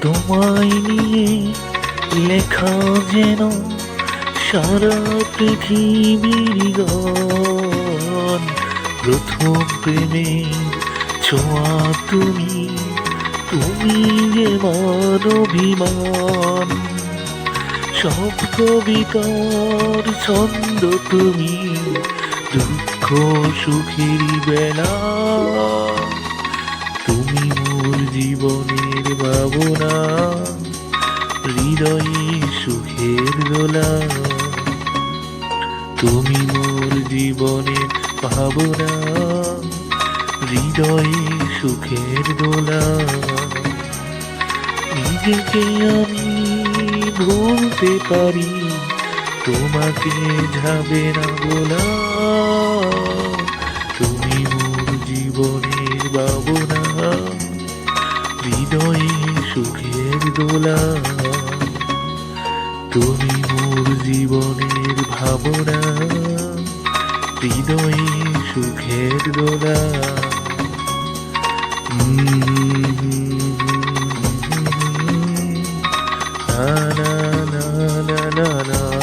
তোমায় নিয়ে লেখা যেন সারা পৃথিবীর প্রথম প্রেমে ছোঁয়া তুমি তুমি যে মান অভিমান। সব কবিতার ছন্দ তুমি, দুঃখ সুখের বেলা। তুমি মোর জীবনে ভাবনা হৃদয়ে সুখের দোলা। তুমি মোর জীবনের ভাবনা হৃদয়ে সুখের দোলা। নিজেকে আমি ভুলতে পারি, তোমাকে যাবে না বলা। সুখের দোলা। তুমি মোর জীবনের ভাবনা হৃদয়ে সুখের দোলা। না না না না